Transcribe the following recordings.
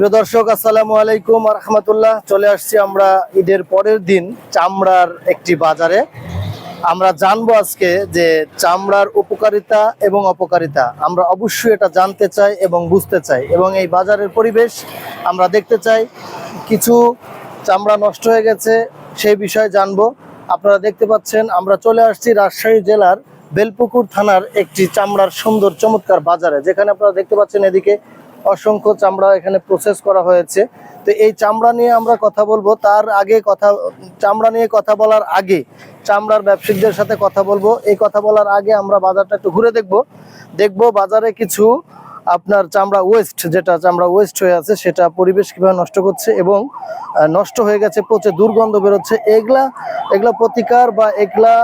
প্রিয় দর্শক, আসসালামু আলাইকুম রহমতুল্লাহ। চলে আসছি আমরা ঈদের পরের দিন চামড়ার একটি বাজারে। আমরা জানব আজকে যে চামড়ার উপকারিতা এবং অপকারিতা। আমরা অবশ্যই এটা জানতে চাই এবং বুঝতে চাই এবং এই বাজারের পরিবেশ আমরা দেখতে চাই। কিছু চামড়া নষ্ট হয়ে গেছে, সেই বিষয়ে জানব। আপনারা দেখতে পাচ্ছেন, আমরা চলে আসছি রাজশাহী জেলার বেলপুকুর থানার একটি চামড়ার সুন্দর চমৎকার বাজারে। যেখানে আপনারা দেখতে পাচ্ছেন এদিকে অসংখ্য চামড়া এখানে প্রসেস করা হয়েছে। তো এই চামড়া নিয়ে আমরা কথা বলব। তার আগে কথা, চামড়া নিয়ে কথা বলার আগে, চামড়ার ব্যবসায়ীদের সাথে কথা বলব। এই কথা বলার আগে আমরা বাজারটা একটু ঘুরে দেখব। দেখব বাজারে কিছু আপনার চামড়া ওয়েস্ট যেটা চামড়া ওয়েস্ট হয়ে আছে, সেটা পরিবেশ কীভাবে নষ্ট করছে এবং নষ্ট হয়ে গেছে পচে দুর্গন্ধ বেরোচ্ছে। এগুলা এগুলা প্রতিকার বা এগুলা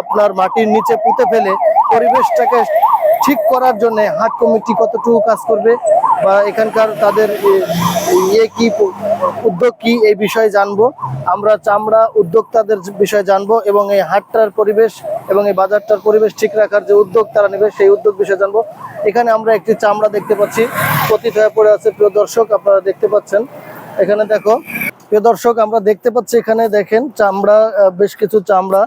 আপনার মাটির নিচে পুঁতে ফেলে পরিবেশটাকে ঠিক করার জন্য হাট কমিটি কতটুকু কাজ করবে বা এখানকার তাদের ইয়ে কি, উদ্যোগ কি, এই বিষয়ে জানব। আমরা চামড়া উদ্যোক্তাদের বিষয়ে জানব এবং এই হাটটার পরিবেশ এবং এই বাজারটার পরিবেশ ঠিক রাখার যে উদ্যোগ তারা নেবে, সেই উদ্যোগ বিষয়ে জানব। এখানে আমরা একটি চামড়া দেখতে পাচ্ছি। পতিত হয়ে পড়ে আছে প্রিয় দর্শক, আপনারা দেখতে পাচ্ছেন। এখানে দেখো, প্রিয় দর্শক, আমরা দেখতে পাচ্ছি এখানে দেখেন চামড়া বেশ কিছু চামড়া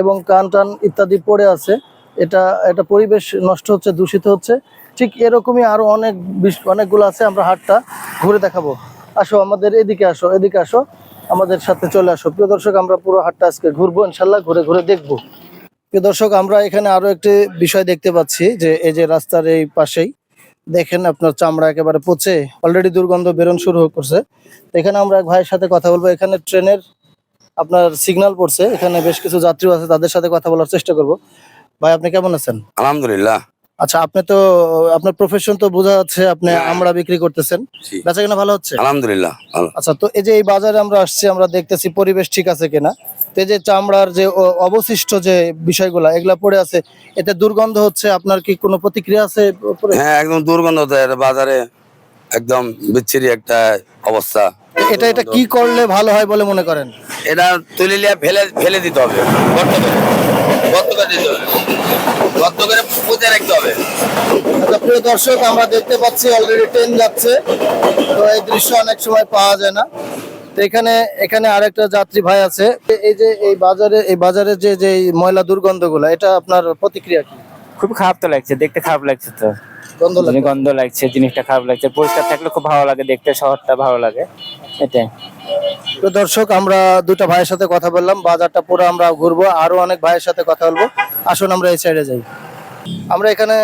এবং কান টান ইত্যাদি পড়ে আছে। এটা এটা পরিবেশ নষ্ট হচ্ছে, দূষিত হচ্ছে। ঠিক এরকমই আরও অনেক অনেকগুলো আছে, আমরা হাটটা ঘুরে দেখাবো। আসো, আমাদের এদিকে আসো এদিকে আসো। আমাদের সাথে চলে আসো। প্রিয় দর্শক, আমরা পুরো হাটটা আজকে ঘুরবো ইনশাল্লাহ ঘুরে ঘুরে দেখব। প্রিয় দর্শক, আমরা এখানে আরও একটি বিষয় দেখতে পাচ্ছি, যে এই যে রাস্তার এই পাশেই, দেখেন আপনার চামড়া একেবারে পচে অলরেডি দুর্গন্ধ বেরোন শুরু করছে এখানে আমরা এক ভাইয়ের সাথে কথা বলব, এখানে ট্রেনের আপনার সিগন্যাল পড়ছে, এখানে বেশ কিছু যাত্রী আছে, তাদের সাথে কথা বলার চেষ্টা করব। ভাই আপনি কেমন আছেন? আলহামদুলিল্লাহ। আচ্ছা আপনি তো আপনার প্রফেশন তো বোঝা যাচ্ছে আপনি হ্যাঁ। আমরা বিক্রি করতেছেন। বেচা কিনা ভালো হচ্ছে? আলহামদুলিল্লাহ ভালো। আচ্ছা তো এই যে এই বাজারে আমরা আসছি আমরা দেখতেছি পরিবেশ ঠিক আছে কিনা। তো এই যে চামড়ার যে অবশিষ্ট যে বিষয়গুলা এগুলা পড়ে আছে এতে দুর্গন্ধ হচ্ছে আপনার কি কোনো প্রতিক্রিয়া আছে হ্যাঁ একদম দুর্গন্ধ বাজারে একদম বিচ্ছিরি একটা অবস্থা। এটা এটা কি করলে ভালো হয় বলে মনে করেন? এটা তুলে নিয়ে ফেলে ফেলে দিতে হবে। দর্শক, আমরা দেখতে পাচ্ছি অলরেডি ট্রেন যাচ্ছে। তো এই দৃশ্য অনেক সময় পাওয়া যায় না। তো এখানে এখানে আরেকটা যাত্রী ভাই আছে। এই যে এই বাজারে এই বাজারে যে যে ময়লা দুর্গন্ধগুলো, এটা আপনার প্রতিক্রিয়া কি? খুব খারাপ তো লাগছে, দেখতে খারাপ লাগছে তো। গন্ধ লাগছে জিনিসটা খারাপ লাগছে পরিষ্কার থাকলে খুব ভালো লাগে দেখতে শহরটা ভালো লাগে এটাই। তো দর্শক আমরা দুটা ভাইয়ের সাথে কথা বললাম বাজারটা পুরো আমরা ঘুরবো আরও অনেক ভাইয়ের সাথে কথা বলব। আসুন আমরা এই সাইডে যাই। আমরা এখানে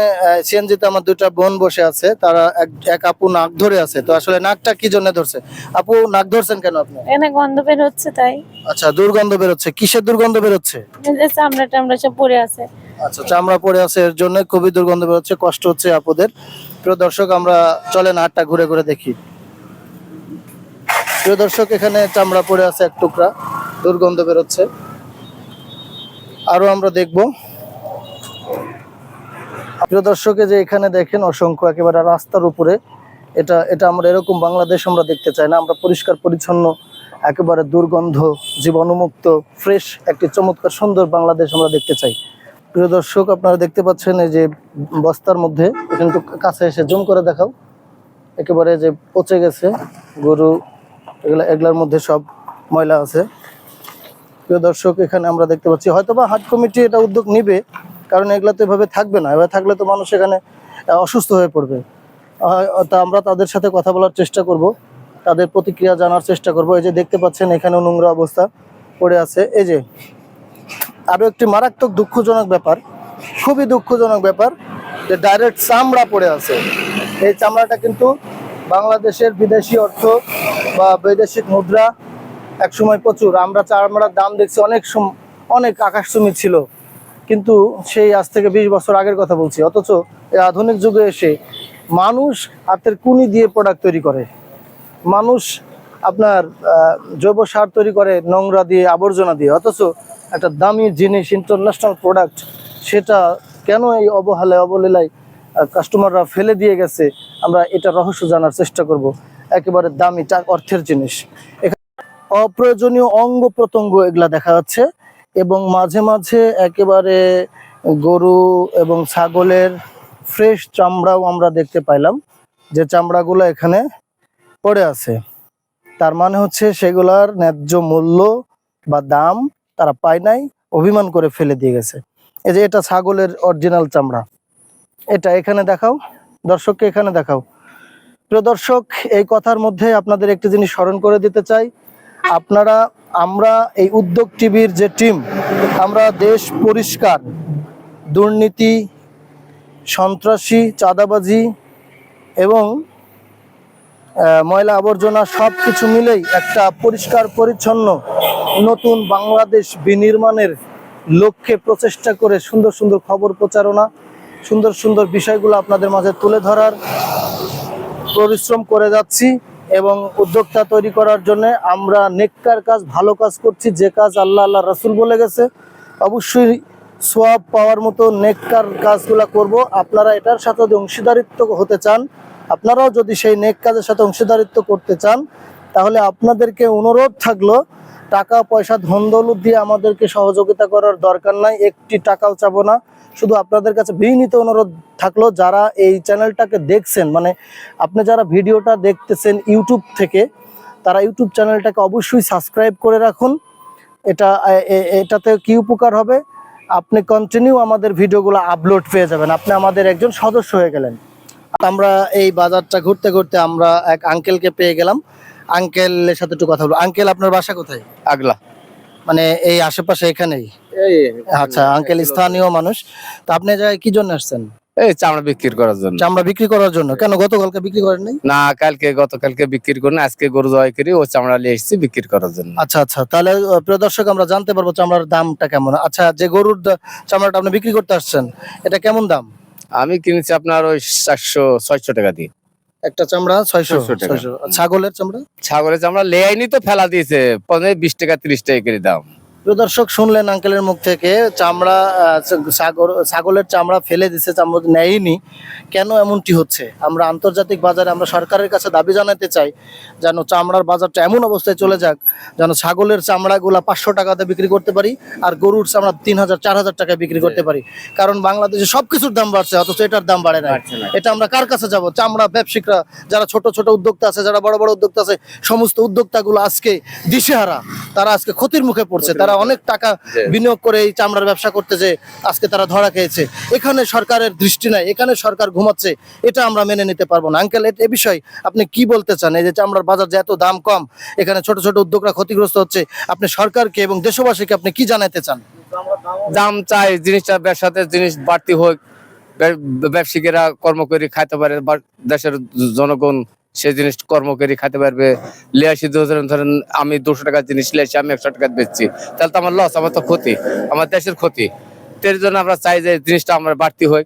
সিএনজিতে আমার দুটা বোন বসে আছে তারা এক এক আপু নাক ধরে আছে তো আসলে নাকটা কি জন্য ধরছে? আপু নাক ধরছেন কেন আপনি? এখানে গন্ধ বের হচ্ছে তাই। আচ্ছা দুর্গন্ধ বেরোচ্ছে কিসের দুর্গন্ধ বেরোচ্ছে এই যে চামড়া টামড়া সব পড়ে আছে। আচ্ছা চামড়া পড়ে আছে এর জন্য খুবই দুর্গন্ধ বেরোচ্ছে, কষ্ট হচ্ছে আপুদের। প্রিয় দর্শক, আমরা চলেন হাটটা ঘুরে ঘুরে দেখি। প্রিয় দর্শক, এখানে চামড়া পড়ে আছে এক টুকরা, দুর্গন্ধ বেরোচ্ছে। আরও আমরা দেখব। প্রিয় দর্শকে যে এখানে দেখেন অসংখ্য একেবারে রাস্তার উপরে, এটা এটা আমরা এরকম বাংলাদেশ আমরা দেখতে চাই না, আমরা পরিষ্কার, পরিচ্ছন্ন, একেবারে দুর্গন্ধ, জীবাণুমুক্ত ফ্রেশ একটি চমৎকার, সুন্দর বাংলাদেশ আমরা দেখতে চাই। প্রিয় দর্শক, আপনারা দেখতে পাচ্ছেন এই যে বস্তার মধ্যে কিন্তু কাছে এসে জুম করে দেখাও। একেবারে যে পচে গেছে গরু, এগুলা এগুলার মধ্যে সব ময়লা আছে। প্রিয় দর্শক, এখানে আমরা দেখতে পাচ্ছি হয়তো বা হাট কমিটি এটা উদ্যোগ নিবে, কারণ এগুলা তো এভাবে থাকবে না। এভাবে থাকলে তো মানুষ এখানে অসুস্থ হয়ে পড়বে। তা আমরা তাদের সাথে কথা বলার চেষ্টা করব, তাদের প্রতিক্রিয়া জানার চেষ্টা করব। এই যে দেখতে পাচ্ছেন এখানে নোংরা অবস্থা পড়ে আছে। এই যে আরও একটি মারাত্মক দুঃখজনক ব্যাপার, খুবই দুঃখজনক ব্যাপার যে ডাইরেক্ট চামড়া পড়ে আছে। এই চামড়াটা কিন্তু বাংলাদেশের বিদেশি অর্থ বা বৈদেশিক মুদ্রা এক সময় প্রচুর। আমরা চামড়ার দাম দেখছি অনেক অনেক আকাশচুমি ছিল। কিন্তু সেই আজ থেকে বিশ বছর আগের কথা বলছি। অথচ এই আধুনিক যুগে এসে মানুষ হাতের কুনি দিয়ে প্রোডাক্ট তৈরি করে। মানুষ আপনার জৈব সার তৈরি করে, নোংরা দিয়ে, আবর্জনা দিয়ে, অথচ একটা দামি জিনিস ইন্টারন্যাশনাল প্রোডাক্ট সেটা কেন এই অবহেলায়, অবলীলায় কাস্টমাররা ফেলে দিয়ে গেছে? আমরা এটা রহস্য জানার চেষ্টা করব। একেবারে দামি অর্থের জিনিস। এখানে অপ্রয়োজনীয় অঙ্গ প্রত্যঙ্গ এগুলা দেখা যাচ্ছে এবং মাঝে মাঝে একেবারে গরু এবং ছাগলের ফ্রেশ চামড়াও আমরা দেখতে পাইলাম। যে চামড়াগুলো এখানে পড়ে আছে। তার মানে হচ্ছে সেগুলার ন্যায্য মূল্য বা দাম তারা পায় নাই, অভিমান করে ফেলে দিয়ে গেছে। এই যে এটা ছাগলের অরিজিনাল চামড়া। এটা এখানে দেখাও। দর্শককে এখানে দেখাও। প্রিয় দর্শক, এই কথার মধ্যে আপনাদের একটি জিনিস স্মরণ করে দিতে চাই। আপনারা, আমরা এই উদ্যোগ টিভির যে টিম, আমরা দেশ পরিষ্কার, দুর্নীতি, সন্ত্রাসী, চাঁদাবাজি এবং ময়লা আবর্জনা সব কিছু মিলেই একটা পরিষ্কার, পরিচ্ছন্ন, নতুন বাংলাদেশ বিনির্মাণের লক্ষ্যে প্রচেষ্টা করে সুন্দর সুন্দর খবর প্রচারণা, সুন্দর সুন্দর বিষয়গুলো আপনাদের মাঝে তুলে ধরার পরিশ্রম করে যাচ্ছি এবং উদ্যোক্তা তৈরি করার জন্য আমরা নেককার কাজ, ভালো কাজ করছি, যে কাজ আল্লাহ আল্লাহ রসুল বলে গেছে, অবশ্যই সোয়াব পাওয়ার মতো নেককার কাজগুলো করব। আপনারা এটার সাথে অংশীদারিত্ব হতে চান আপনারাও যদি সেই নেক কাজের সাথে অংশীদারিত্ব করতে চান, তাহলে আপনাদেরকে অনুরোধ থাকল, টাকা, পয়সা, ধন দৌলত দিয়ে আমাদেরকে সহযোগিতা করার দরকার নাই, একটি টাকাও চাবো না। শুধু আপনাদের কাছে বিনীত অনুরোধ থাকল, যারা এই চ্যানেলটাকে দেখছেন মানে আপনি যারা ভিডিওটা দেখতেছেন ইউটিউব থেকে, তারা ইউটিউব চ্যানেলটাকে অবশ্যই সাবস্ক্রাইব করে রাখুন। এটা এটাতে কি উপকার হবে? আপনি কন্টিনিউ আমাদের ভিডিওগুলো আপলোড পেয়ে যাবেন। আপনি আমাদের একজন সদস্য হয়ে গেলেন। আমরা এই বাজারটা ঘুরতে ঘুরতে আমরা এক আঙ্কেলকে পেয়ে গেলাম। আঙ্কেলের সাথে একটু কথা বলব। আঙ্কেল আপনার বাসা কোথায়? আগলা। মানে এই আশেপাশে এখানেই? আচ্ছা আঙ্কেল স্থানীয় মানুষ। তো আপনি জায়গায় কি জন্য আসছেন? এই চামড়া বিক্রি করার জন্য। চামড়া বিক্রি করার জন্য। কেন গতকালকে বিক্রি করেন নাই? না কালকে গতকালকে বিক্রি করি না আজকে গরু জবাই করি ও চামড়া নিয়ে এসেছি বিক্রি করার জন্য। আচ্ছা আচ্ছা। তাহলে প্রিয় দর্শক আমরা জানতে পারব চামড়ার দামটা কেমন। আচ্ছা যে গরুর চামড়াটা আপনি বিক্রি করতে আসছেন এটা কেমন দাম? আমি কিনেছি আপনার ওই চারশো ছয়শো টাকা দিয়ে। একটা চামড়া ছয়শো 600 টাকা। ছয়শো। ছাগলের চামড়া? ছাগলের চামড়া লেয়াইনি তো ফেলা দিয়েছে। পনেরো বিশ টাকা তিরিশ টাকা করে দাম। প্রিয় দর্শক শুনলেন আঙ্কেলের মুখ থেকে চামড়া ছাগল- ছাগলের চামড়া ফেলে দিছে চামড়া নেয়নি। কেন এমনটি হচ্ছে? আমরা আন্তর্জাতিক বাজারে আমরা সরকারের কাছে দাবি জানাতে চাই যেন চামড়ার বাজারটা এমন অবস্থায় চলে যাক যেন ছাগলের চামড়াগুলা পাঁচশো টাকাতে বিক্রি করতে পারি আর গরুর চামড়া তিন হাজার চার হাজার টাকায় বিক্রি করতে পারি। কারণ বাংলাদেশে সব কিছুর দাম বাড়ছে অথচ এটার দাম বাড়ে না না। এটা আমরা কার কাছে যাব? চামড়া ব্যবসায়িকরা যারা ছোট ছোট উদ্যোক্তা আছে যারা বড় বড় উদ্যোক্তা আছে সমস্ত উদ্যোক্তাগুলো আজকে দিশেহারা তারা আজকে ক্ষতির মুখে পড়ছে তারা অনেক টাকা বিনিয়োগ করে এই চামড়ার ব্যবসা করতে যে আজকে তারা ধরা খেয়েছে। এখানে সরকারের দৃষ্টি নাই এখানে সরকার ঘুমাচ্ছে এটা আমরা মেনে নিতে পারব না। আঙ্কেল এ বিষয়ে আপনি কি বলতে চান? এই যে চামড়ার বাজার যে এত দাম কম এখানে ছোট ছোট উদ্যোগরা ক্ষতিগ্রস্ত হচ্ছে আপনি সরকারকে এবং দেশবাসীকে আপনি কি জানাতে চান? দাম চাই জিনিসটা ব্যবসাতে জিনিস বাড়তি হোক ব্য- ব্যবসায়ীরা কর্ম করে খাইতে পারে বা দেশের জনগণ সেই জিনিস কর্ম করে খাইতে পারবে। লেয়াশি ধরেন ধরেন আমি দুশো টাকার জিনিস লিয়াসি আমি একশো টাকা বেচছি। তাহলে তো আমার লস আমার তো ক্ষতি, আমার দেশের ক্ষতি। এর জন্য আমরা চাই যে জিনিসটা আমার বাড়তি হোক।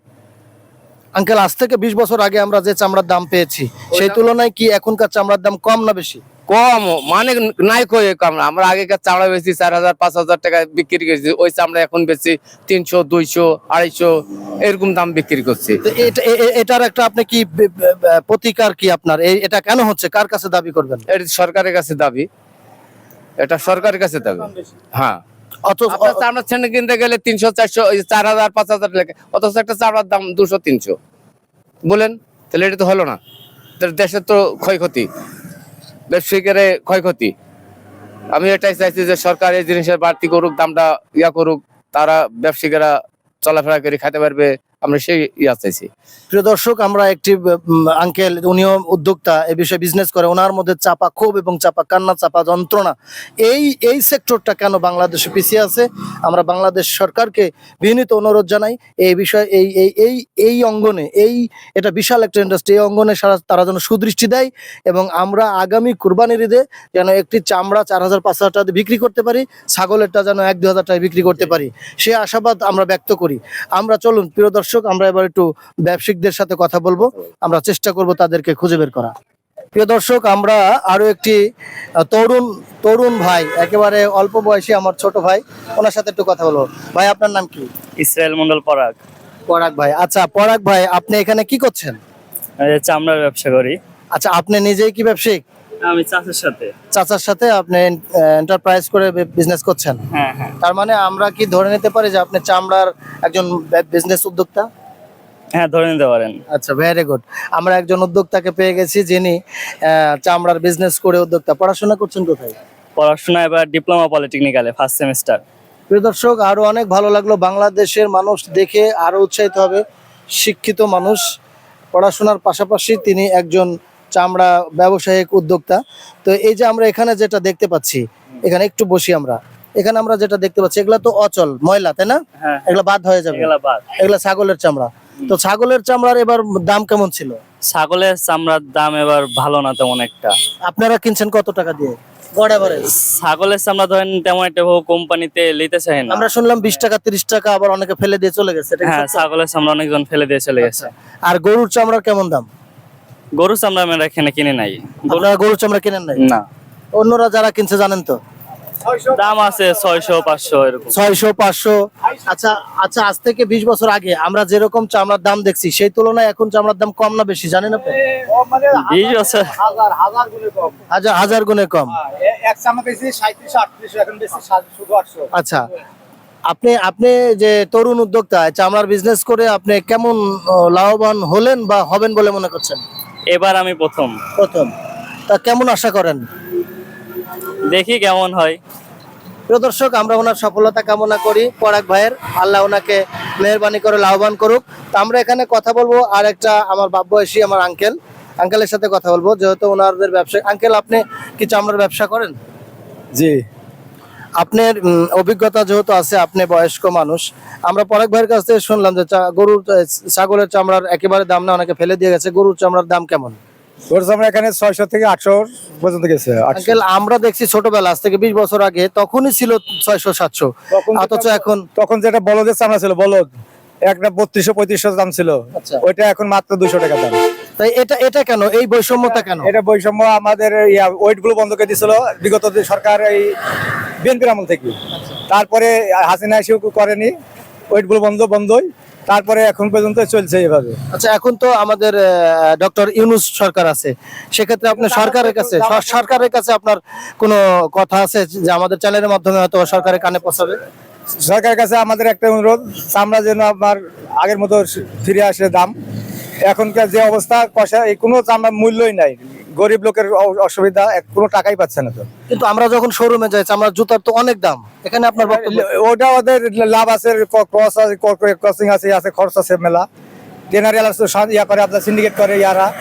আঙ্কেল আজ থেকে বিশ বছর আগে আমরা যে চামড়ার দাম পেয়েছি সেই তুলনায় কি এখনকার চামড়ার দাম কম না বেশি? কম মানে নাই কই কম না। আমরা আগেকার চামড়া বেচি চার হাজার পাঁচ হাজার টাকা বিক্রি করছি ওই চামড়া এখন বেচি তিনশো দুইশো আড়াইশো এরকম দাম বিক্রি করছি। এটার একটা আপনি কি প্রতিকার কি আপনার? এই- এটা কেন হচ্ছে? কার কাছে দাবি করবেন? এটা সরকারের কাছে দাবি। এটা সরকারের কাছে দাবি। হ্যাঁ। অথচ আপনার চামড়া ছেড়ে কিনতে গেলে তিনশো চারশো চার হাজার পাঁচ হাজার লেখে। অথচ একটা চামড়ার দাম দুশো তিনশো। বলেন তাহলে এটা তো হলো না। দেশের তো ক্ষয়ক্ষতি। ব্যবসায়িকের ক্ষয়ক্ষতি। আমি এটাই চাইছি যে সরকার এই জিনিসের বাড়তি করুক দামটা ইয়া করুক তারা ব্যবসায়িকেরা চলাফেরা করে খেতে পারবে। আমরা সেই ইয়া চাইছি প্রিয় দর্শক, আমরা একটি আঙ্কেল উনিও উদ্যোক্তা, এ বিষয়ে বিজনেস করে, ওনার মধ্যে চাপা ক্ষোভ এবং চাপা কান্না, চাপা যন্ত্রণা, এই এই সেক্টরটা কেন বাংলাদেশে পিছিয়ে আছে? আমরা বাংলাদেশ সরকারকে বিনীত অনুরোধ জানাই, এই বিষয়ে, এই এই এই এই অঙ্গনে, এই, এটা বিশাল একটা ইন্ডাস্ট্রি এই অঙ্গনে সারা- তারা যেন সুদৃষ্টি দেয় এবং আমরা আগামী কুরবানির ঈদে যেন একটি চামড়া চার হাজার পাঁচ হাজার টাকা বিক্রি করতে পারি, ছাগলেরটা যেন এক দু হাজার টাকায় বিক্রি করতে পারি। সে আশাবাদ আমরা ব্যক্ত করি। আমরা চলুন, প্রিয় দর্শক আমরা এবার একটু ব্যবসায়িকদের সাথে কথা বলব। আমরা চেষ্টা করব তাদেরকে খুঁজে বের করা প্রিয় দর্শক আমরা আরও একটি তরুণ তরুণ ভাই একেবারে অল্প বয়সী আমার ছোট ভাই ওনার সাথে একটু কথা বলব। ভাই আপনার নাম কি? ইসরায়েল মন্ডল পরাগ। পরাগ ভাই। আচ্ছা পরাগ ভাই আপনি এখানে কি করছেন? চামড়ার ব্যবসা করি। আচ্ছা আপনি নিজেই কি ব্যবসায়িক? আমি চাষের সাথে। চাচার সাথে আপনি এন্টারপ্রাইজ করে বিজনেস করছেন। হ্যাঁ হ্যাঁ। তার মানে আমরা কি ধরে নিতে পারি যে আপনি চামড়ার একজন বিজনেস উদ্যোক্তা? হ্যাঁ ধরে নিতে পারেন। আচ্ছা ভেরি গুড আমরা একজন উদ্যোক্তাকে পেয়ে গেছি যিনি চামড়ার বিজনেস করে উদ্যোক্তা। পড়াশোনা করছেন কোথায়? পড়াশোনা এবার ডিপ্লোমা পলিটেকনিক্যালে ফার্স্ট সেমিস্টার প্রিয় দর্শক আরও অনেক ভালো লাগল। বাংলাদেশের মানুষ দেখে আরও উৎসাহিত হবে। শিক্ষিত মানুষ। পড়াশোনার পাশাপাশি তিনি একজন চামড়া ব্যবসায়িক উদ্যোক্তা। তো এই যে আমরা এখানে যেটা দেখতে পাচ্ছি এখানে একটু বসি আমরা। এখানে আমরা যেটা দেখতে পাচ্ছি এগুলা তো অচল ময়লা তাই না? হ্যাঁ এগুলা বাদ হয়ে যাবে। এগুলা ছাগলের চামড়া। তো ছাগলের চামড়ার এবার দাম কেমন ছিল? ছাগলের চামড়ার দাম এবার ভালো না তেমন একটা। আপনারা কিনছেন কত টাকা দিয়ে? ছাগলের চামড়া ধরেন তেমন একটা বহু কোম্পানিতে নিতে চায় না। আমরা শুনলাম বিশ টাকা তিরিশ টাকা আবার অনেকে ফেলে দিয়ে চলে গেছে হ্যাঁ ছাগলের চামড়া অনেকজন ফেলে দিয়ে চলে গেছে। আর গরুর চামড়ার কেমন দাম? গরু চামড়া আমরা এখানে কিনে নাই। গরু আপনারা গরুর চামড়া কিনেন নাই? না। অন্যরা যারা কিনছে জানেন তো? দাম আছে ছয়শো পাঁচশো এরকম। ছয়শো পাঁচশো। আচ্ছা আচ্ছা আজ থেকে বিশ বছর আগে আমরা যেরকম চামড়ার দাম দেখছি সেই তুলনায় এখন চামড়ার দাম কম না বেশি জানেন আপনি? বিশ বছর। হাজার হাজার গুণে কম। আটশো। আচ্ছা আপনি আপনি যে তরুণ উদ্যোক্তা চামড়ার বিজনেস করে আপনি কেমন লাভবান হলেন বা হবেন বলে মনে করছেন? এবার আমি প্রথম। প্রথম। তা কেমন আশা করেন? দেখি কেমন হয়। প্রিয় দর্শক আমরা ওনার সফলতা কামনা করি। পরাগ ভাইয়ের আল্লাহ ওনাকে মেহরবানি করে লাভবান করুক। তা আমরা এখানে কথা বলব আর একটা আমার বাপ বয়সী আমার আঙ্কেল আঙ্কেলের সাথে কথা বলব যেহেতু ওনাদের ব্যবসা আঙ্কেল আপনি কি চামড়ার ব্যবসা করেন? জি। আপনার অভিজ্ঞতা যেহেতু আছে আপনি বয়স্ক মানুষ আমরা পরাগ ভাইয়ের কাছ থেকে শুনলাম যে গরুর ছাগলের চামড়ার একেবারে দাম না অনেকে ফেলে দিয়ে গেছে গরুর চামড়ার দাম কেমন? গরু চামড়া এখানে ছয়শো থেকে আটশো পর্যন্ত গেছে আমরা দেখছি ছোটবেলা আজ থেকে বিশ বছর আগে তখনই ছিল ছয়শো সাতশো। অথচ এখন তখন যেটা বলদের চামড়া ছিল বলদ একটা বত্রিশশো পঁয়ত্রিশশো দাম ছিল। আচ্ছা। ওইটা এখন মাত্র দুশো টাকা দাম। তাই এটা এটা কেন? এই বৈষম্যতা কেন? এটা বৈষম্য আমাদের ওয়েটগুলো বন্ধ করে দিয়েছিল বিগত সরকার এই বিএনপির আমল থেকে। তারপরে হাসিনা এসেও করেনি ওয়েটগুলো বন্ধ বন্ধই। তারপরে এখন পর্যন্ত চলছে এভাবে। আচ্ছা এখন তো আমাদের ডক্টর ইউনুস সরকার আছে। সেক্ষেত্রে আপনি সরকারের কাছে সরকারের কাছে আপনার কোনো কথা আছে যে আমাদের চ্যানেলের মাধ্যমে হয়তো সরকারের কানে পৌঁছাবে? সরকারের কাছে আমাদের একটা অনুরোধ চামড়া যেন আপনার আগের মতো ফিরে আসে দাম। এখনকার যে অবস্থা কষা এই কোনো চামড়ার মূল্যই নাই। গরিব লোকের অসুবিধা কোনো টাকাই পাচ্ছে না তো। কিন্তু আমরা যখন শোরুমে যাই চামড়ার জুতার তো অনেক দাম। এখানে আপনার ওটা ওদের লাভ আছে ক্রস আছে ক্রসিং আছে আছে খরচ আছে মেলা। জেনারেল ইয়া করে আপনার সিন্ডিকেট করে ইয়ারা।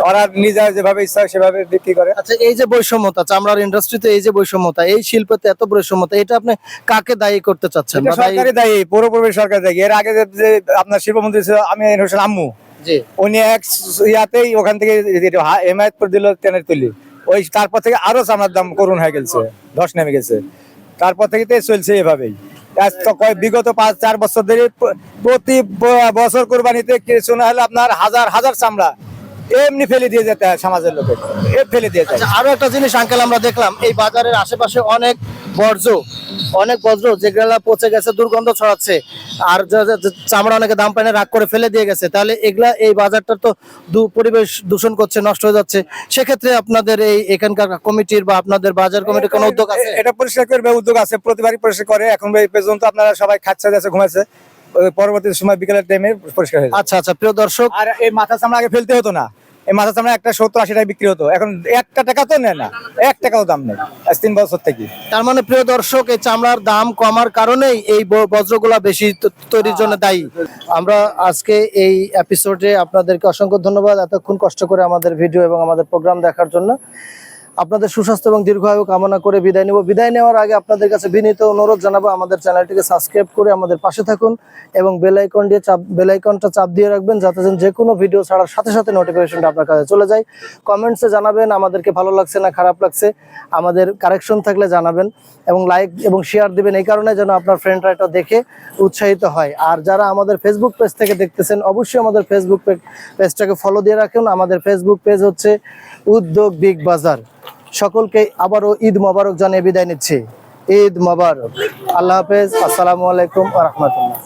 ওরা নিজে যেভাবে ইচ্ছা হয় সেভাবে বিক্রি করে। আচ্ছা এই যে বৈষম্যতা চামড়ার ইন্ডাস্ট্রিতে এই যে বৈষম্যতা এই শিল্পতে এত বৈষম্যতা এটা আপনি কাকে দায়ী করতে চাচ্ছেন? সরকারি দায়ী পুরোপুরি সরকার দায়ী। এর আগে যে- আপনার শিল্পমন্ত্রী ছিল আমি হোসেন আম্মু। উনি এক ইয়াতেই ওখান থেকে হেমায়তপুর দিল ট্রেনের তুলি ওই তারপর থেকে আরও চামড়ার দাম করুন হয়ে গেছে ধস নেমে গেছে। তারপর থেকে তো চলছে এভাবেই। বিগত পাঁচ চার বছর ধরে প্রতি বছর কোরবানিতে কিছু না হলে আপনার হাজার হাজার চামড়া এমনি ফেলে দিয়ে যেতে হয় সমাজের লোকে এ ফেলে দিয়ে যায়। আচ্ছা আরও একটা জিনিস আঙ্কেল আমরা দেখলাম এই বাজারের আশেপাশে অনেক বর্জ্য অনেক বজ্র যেগুলা পচে গেছে দুর্গন্ধ ছড়াচ্ছে। আর চামড়া অনেকে দাম পায় রাগ করে ফেলে দিয়ে গেছে। তাহলে এগুলা এই বাজারটা তো দু- পরিবেশ দূষণ করছে নষ্ট হয়ে যাচ্ছে। সেক্ষেত্রে আপনাদের এই এখানকার কমিটির বা আপনাদের বাজার কমিটির কোনো উদ্যোগ আছে? এটা পরিষ্কার করবে উদ্যোগ আছে প্রতিবারই পরিষ্কার করে। এখন এই পর্যন্ত আপনারা সবাই খাচ্ছে যাচ্ছে ঘুমাচ্ছে। ওই পরবর্তী সময় বিকেলের টাইমে পরিষ্কার হয়ে আচ্ছা আচ্ছা প্রিয় দর্শক। আর এই মাথা চামড়া আগে ফেলতে হতো না। এই মাথা চামড়া একটা সত্তর আশি টাকা বিক্রি হতো। এখন একটা টাকা তো নেয় না। এক টাকাও দাম নেই আজ তিন বছর থেকে। তার মানে প্রিয় দর্শক, এই চামড়ার দাম কমার কারণেই এই বজ্রগুলা বেশি তৈরির জন্য দায়ী। আমরা আজকে এই এপিসোডে আপনাদেরকে অসংখ্য ধন্যবাদ এতক্ষণ কষ্ট করে আমাদের ভিডিও এবং আমাদের প্রোগ্রাম দেখার জন্য। আপনাদের সুস্বাস্থ্য এবং দীর্ঘায়ু কামনা করে বিদায় নেব। বিদায় নেওয়ার আগে আপনাদের কাছে বিনীত অনুরোধ জানাব, আমাদের চ্যানেলটিকে সাবস্ক্রাইব করে আমাদের পাশে থাকুন এবং বেলাইকন দিয়ে চাপ বেলাইকনটা চাপ দিয়ে রাখবেন যাতে যেন যে কোনো ভিডিও ছাড়ার সাথে সাথে নোটিফিকেশনটা আপনার কাছে চলে যায়। কমেন্টসে জানাবেন আমাদেরকে ভালো লাগছে না খারাপ লাগছে, আমাদের কারেকশন থাকলে জানাবেন এবং লাইক এবং শেয়ার দিবেন। এই কারণে যেন আপনার ফ্রেন্ডরা এটা দেখে উৎসাহিত হয়। আর যারা আমাদের ফেসবুক পেজ থেকে দেখতেছেন, অবশ্যই আমাদের ফেসবুক পেজটাকে ফলো দিয়ে রাখুন। আমাদের ফেসবুক পেজ হচ্ছে উদ্যোগ বিগ বাজার। সকলকে আবারও ঈদ মোবারক জানিয়ে বিদায় নিচ্ছি। ঈদ মোবারক। আল্লাহ হাফেজ। আসসালামু আলাইকুম রহমতুল্লাহ।